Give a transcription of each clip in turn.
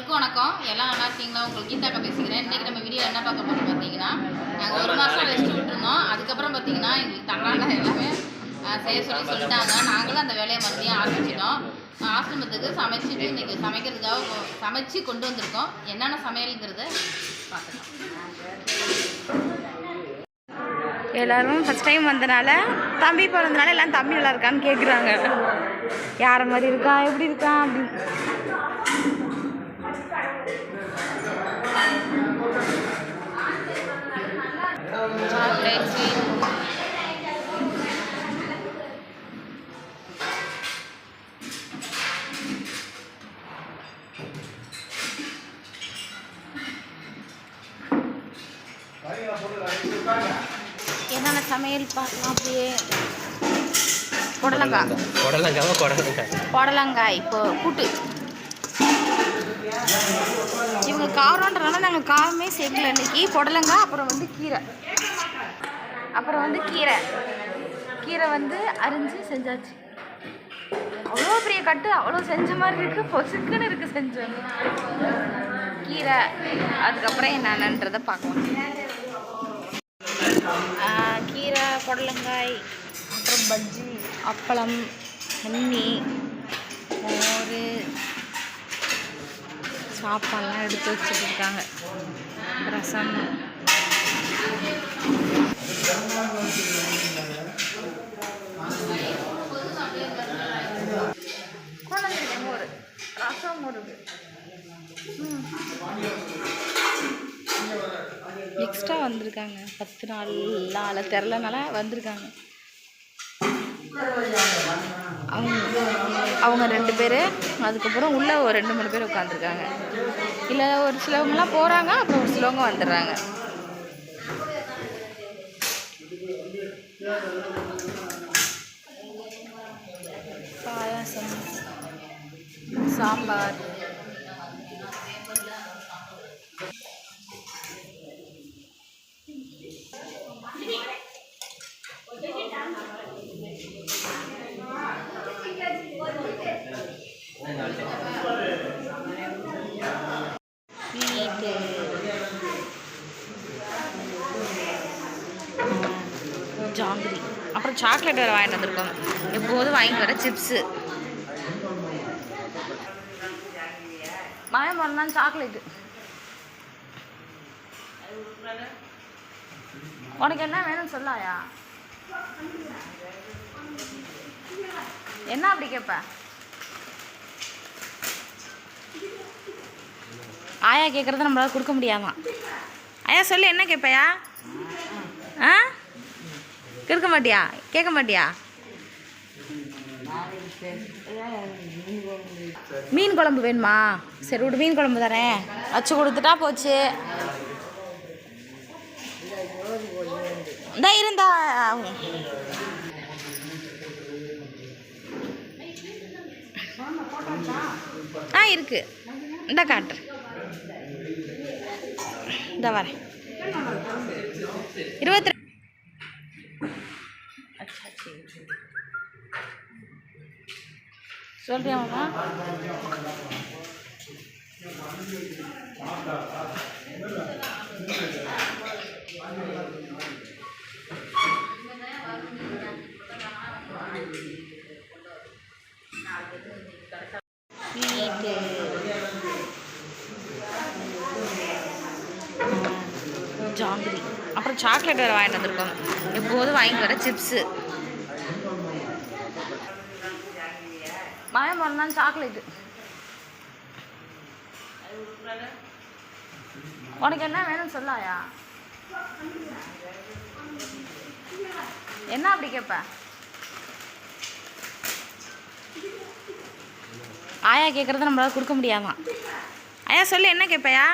அனைவருக்கும் வணக்கம். எல்லாம் நல்லா இருக்கீங்களா? உங்களுக்கு கீதாக்கா பேசிக்கிறேன். இன்றைக்கி நம்ம வீடியோ என்ன பார்க்க போகிறோம் பார்த்தீங்கன்னா நாங்கள் ஒரு மாதம் ரெஸ்ட் விட்டுருந்தோம். அதுக்கப்புறம் பார்த்தீங்கன்னா எங்களுக்கு தங்கான எல்லாமே செய்ய சொல்லி சொல்லிட்டாங்க. நாங்களும் அந்த வேலையை மறுபடியும் ஆரம்பிச்சிட்டோம். ஆசிரமத்துக்கு சமைச்சிட்டு இன்றைக்கி சமைக்கிறதுக்காக சமைச்சு கொண்டு வந்திருக்கோம். என்னென்ன சமையலுங்கிறத பார்த்துக்கலாம். எல்லோரும் ஃபஸ்ட் டைம் வந்தனால தம்பி பிறந்தனால எல்லாம் தம்பி நல்லா இருக்கான்னு கேட்குறாங்க யார மாதிரி இருக்கா? எப்படி இருக்கா? அப்படின்னு. என்னென்ன சமையல் பார்க்கலாம் அப்படியே? புடலங்காய் கொடலங்காவா கொடலங்காய்? புடலங்காய் இப்போ கூட்டு. இவங்க காரம்ன்றனால நாங்கள் காரமே சேர்க்கல இன்னைக்கு. புடலங்காய் அப்புறம் வந்து கீரை. அப்புறம் வந்து கீரை. கீரை வந்து அரிஞ்சு செஞ்சாச்சு. அவ்வளோ பெரிய கட்டு அவ்வளோ செஞ்ச மாதிரி இருக்கு. பொசுக்குன்னு இருக்கு செஞ்சோம் கீரை அதுக்கப்புறம் என்னென்னன்றதை பார்க்கலாம். ஆஹ் கீரை புடலங்காய் அப்புறம் பஜ்ஜி அப்பளம் தண்ணி மோர் சாப்பாடுலாம் எடுத்து வச்சுட்டு இருக்காங்க ரசம். குழந்தைங்க மோர் ரசம் மோர். எக்ஸ்ட்ரா வந்திருக்காங்க. பத்து நாள் தெரிலனால வந்திருக்காங்க. அவங்க அவங்க ரெண்டு பேர் அதுக்கப்புறம் உள்ளே ஒரு ரெண்டு மூணு பேர் உட்காந்துருக்காங்க இல்லை ஒரு சிலவங்கலாம் போகிறாங்க அப்புறம் ஒரு சிலவங்க வந்துடுறாங்க. பாயாசம் சாம்பார். ஜாங்கிரி. அப்புறம் சாக்லேட் வேறு வாங்கிட்டு வந்திருக்கோம் எப்போதும் வாங்கிட்டு வர சிப்ஸு. மழை மாயமரம் சாக்லேட்டு. உனக்கு என்ன வேணும்னு சொல்லாயா? என்ன அப்படி கேட்ப ஆயா கேட்குறத நம்மளால கொடுக்க முடியாதான் ஆயா சொல்லு என்ன கேட்பையா ஆ? கொடுக்க மாட்டியா? கேட்க மாட்டியா? மீன் குழம்பு வேணுமா? சரி விடு மீன் குழம்பு தரேன் வச்சு கொடுத்துட்டா போச்சு. இந்த இருந்தா. ஆ இருக்கு. இந்த காட்டு. இந்த வரேன். இருபத்தி சொல்றியா மாமா? ஜாங்கிரி. அப்புறம் சாக்லேட் வேறு வாங்கிட்டு வந்திருக்கோம். எப்போதும் வாங்கிட்டு வர சிப்ஸு மாயமரம் தான் சாக்லேட்டு உனக்கு என்ன வேணும்னு சொல்லாயா? என்ன அப்படி கேட்ப ஆயா கேட்குறத நம்மளால கொடுக்க முடியாதான். ஆயா சொல்லு என்ன கேட்பையா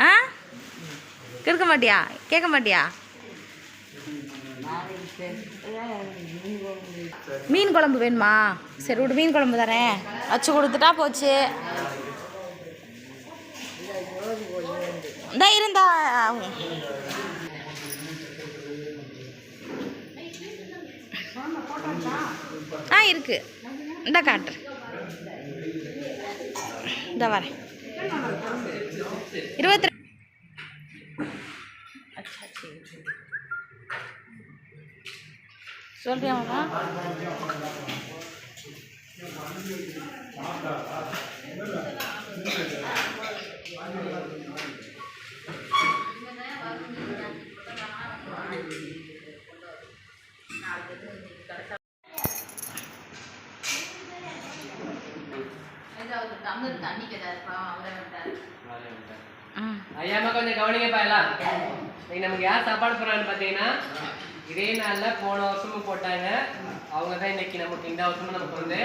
ஆ? கேட்க மாட்டியா? கேட்க மாட்டியா? மீன் குழம்பு வேணுமா? சரி விடு மீன் குழம்பு தரேன் வச்சு கொடுத்துட்டா போச்சு. இந்த இருந்தா. ஆ இருக்கு. இந்த காட்டுறேன் இந்த வரேன். இருபத்தி அச்சா சரி சரி சொல்றியா மாமா அவருக்கு டம்ளர் தண்ணி கேட்டாரு பாவம் அவரே வந்துட்டாரு ம் ஐயாமா கொஞ்சம் கவனிங்கப்பா எல்லாம் இன்னைக்கு நமக்கு யார் சாப்பாடு போறான்னு பார்த்தீங்கன்னா இதே நாள்ல போன வருஷமும் போட்டாங்க. அவங்க தான் இன்னைக்கு நமக்கு இந்த வருஷமும் நமக்கு வந்து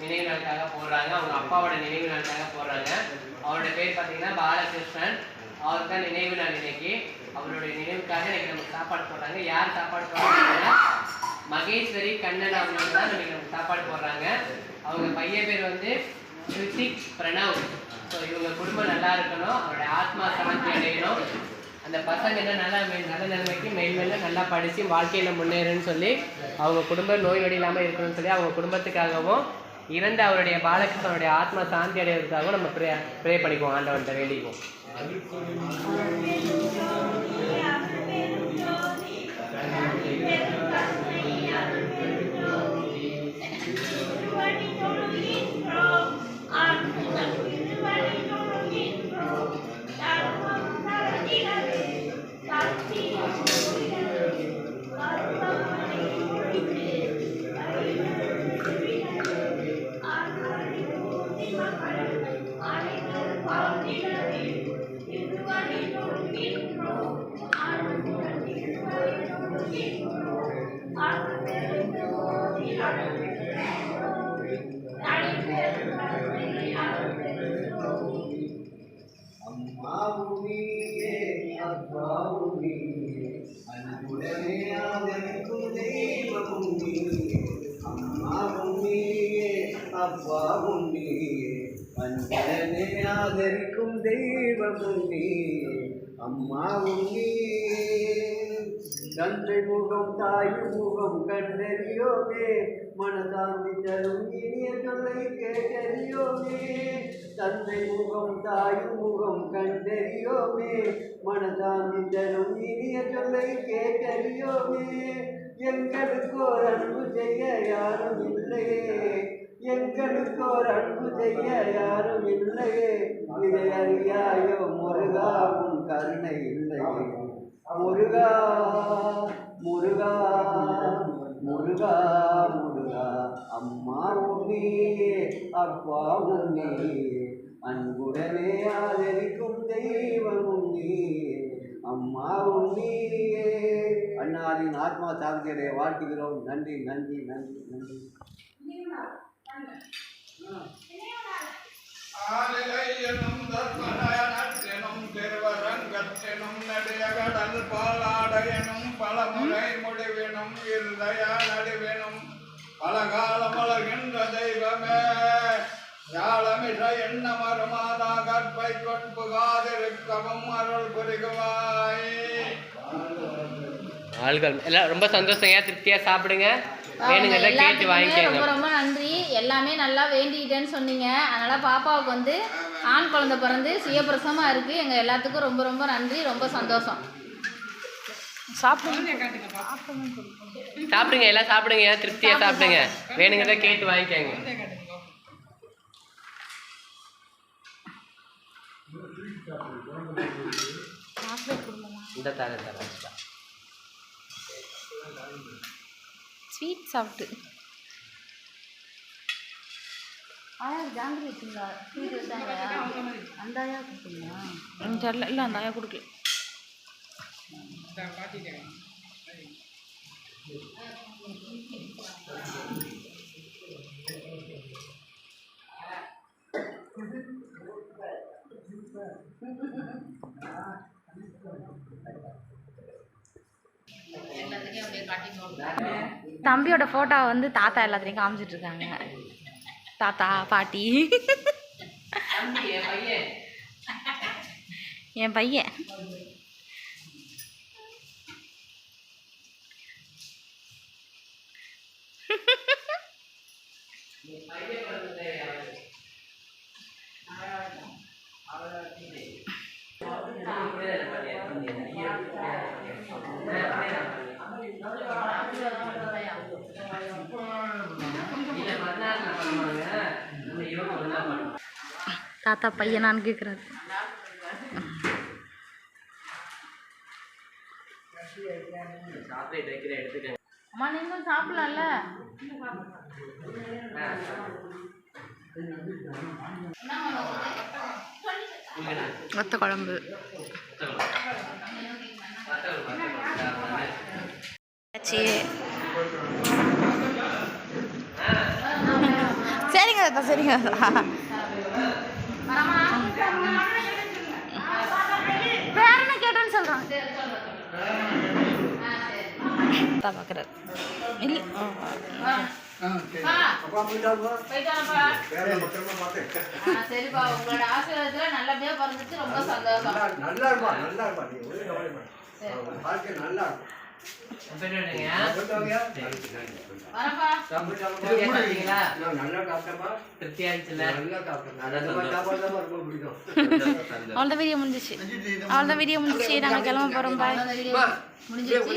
நினைவு நாளுக்காக போடுறாங்க. அவங்க அப்பாவோட நினைவு நாளுக்காக போடுறாங்க. அவரோட பேர் பார்த்தீங்கன்னா பாலகிருஷ்ணன். அவர் தான் நினைவு நாள் இன்னைக்கு. அவருடைய நினைவுக்காக இன்னைக்கு நமக்கு சாப்பாடு போடுறாங்க. யார் சாப்பாடு போடுறாங்கன்னா மகேஸ்வரி கண்ணன் அவங்க தான் இன்னைக்கு நமக்கு சாப்பாடு போடுறாங்க. அவங்க பையன் பேர் வந்து ரித்திக் பிரணவ். ஸோ இவங்க குடும்பம் நல்லா இருக்கணும். அவருடைய ஆத்மா சமத்தி அடையணும். அந்த பசங்க என்ன நல்லா நல்ல நிலைமைக்கு மேல் மேல நல்லா படித்து வாழ்க்கையில் முன்னேறணும்னு சொல்லி அவங்க குடும்பம் நோய் நொடி இல்லாமல் இருக்கணும்னு சொல்லி அவங்க குடும்பத்துக்காகவும் இறந்த அவருடைய பாலகிருஷ்ணனுடைய ஆத்மா சாந்தி அடைவதற்காகவும் நம்ம ப்ரே ப்ரே பண்ணிக்குவோம் ஆண்டவன்கிட்ட வேண்டிக்குவோம். அப்பாவும் நீயே அன்புடனே ஆதரிக்கும் தெய்வமும் நீயே அம்மாவும் நீயே தந்தை முகம் தாய் முகம் கண்டறியோமே. மனதாந்தி தரும் இனிய சொல்லை கேட்டறியோமே. தந்தை முகம் தாய் முகம் கண்டறியோமே. மனதாந்தி தரும் இனிய சொல்லை கேட்டறியோமே எங்களுக்கோர் அன்பு செய்ய யாரும் இல்லையே. எங்களுக்கோர் அன்பு செய்ய யாரும் இல்லையே. இதை அறியாயோ முருகா உன் கருணை இல்லையே. முருகா முருகா முருகா முருகா அம்மா உன்னியே அப்பா உன்னியே. அன்புடனே ஆதரிக்கும் தெய்வம் நீயே அம்மா உன்னியே. அண்ணாரின் ஆத்மா சாந்தியடைய வாழ்த்துகிறோம். நன்றி நன்றி நன்றி நன்றி. ஆலிலையெனும் தர்மநயனத்தெனும் திருவரங்கத்தெனும் நெடியகடல் பாலாடையனும் பலமுறை முடிவினும் இருதய நடுவினும் வளர்கின்ற தெய்வமே. ஞாலமிச எண்ணமரு மாதா கற்பை அருள் புரிகுவாய். ஆள்கள் எல்லாம் ரொம்ப சந்தோஷங்க திருப்தியாக சாப்பிடுங்க. வேணுங்கிறத கேட்டு வாங்கிக்கோங்க. ரொம்ப நன்றி. எல்லாமே நல்லா வேண்டிக்கிட்டேன்னு சொன்னீங்க. அதனால பாப்பாவுக்கு வந்து ஆண் குழந்தை பிறந்து சுயப்பிரசமா இருக்கு. எங்க எல்லாத்துக்கும் ரொம்ப ரொம்ப நன்றி. ரொம்ப சந்தோஷம். சாப்பிடுங்க. சாப்பிடுங்க எல்லாம் சாப்பிடுங்க. திருப்தியாக சாப்பிடுங்க. வேணுங்கிறத கேட்டு வாங்கிக்கோங்க. இந்த தர தர ஸ்வீட் சாப்பிட்டு. ஆயா ஜாங்கிரி வச்சுங்களா ஸ்வீட் வச்சாங்க அந்த ஆயா கொடுத்தீங்களா எனக்கு தெரியல. இல்லை அந்த ஆயா கொடுக்கல. தம்பியோட ஃபோட்டோ வந்து தாத்தா எல்லாத்துலேயும் காமிச்சிட்டு இருக்காங்க. தாத்தா பாட்டி. என் பையன். என் பையன் இல்ல மறுநாள் பண்ணுவாங்க நம்ம இரவு ஒரு நாள் பண்ணுவோம் தாத்தா பையனான்னு கேட்குறாரு அம்மா நீங்களும் சாப்பிடலாம்ல? வத்த குழம்பு. சரிங்க தாத்தா சரிங்க தாத்தா. வேற என்ன கேட்டேன்னு பார்க்குறாரு. இல்லை. ஆ, சரிப்பா. உங்களோட ஆசீர்வாதத்துல நல்லபடியா பிறந்துச்சு ரொம்ப சந்தோஷம். நல்லா நல்லா இருப்பா நல்லா இருப்பா. நீ ஒரே கவலைப்பட வாழ்க்கை நல்லா இருக்கும். அவ்வளோதான் வீடியோ முடிஞ்சிச்சு. அவ்வளோதான் வீடியோ முடிஞ்சிச்சு. நாங்கள் கிளம்ப போகிறோம் பாய் முடிஞ்சிருச்சு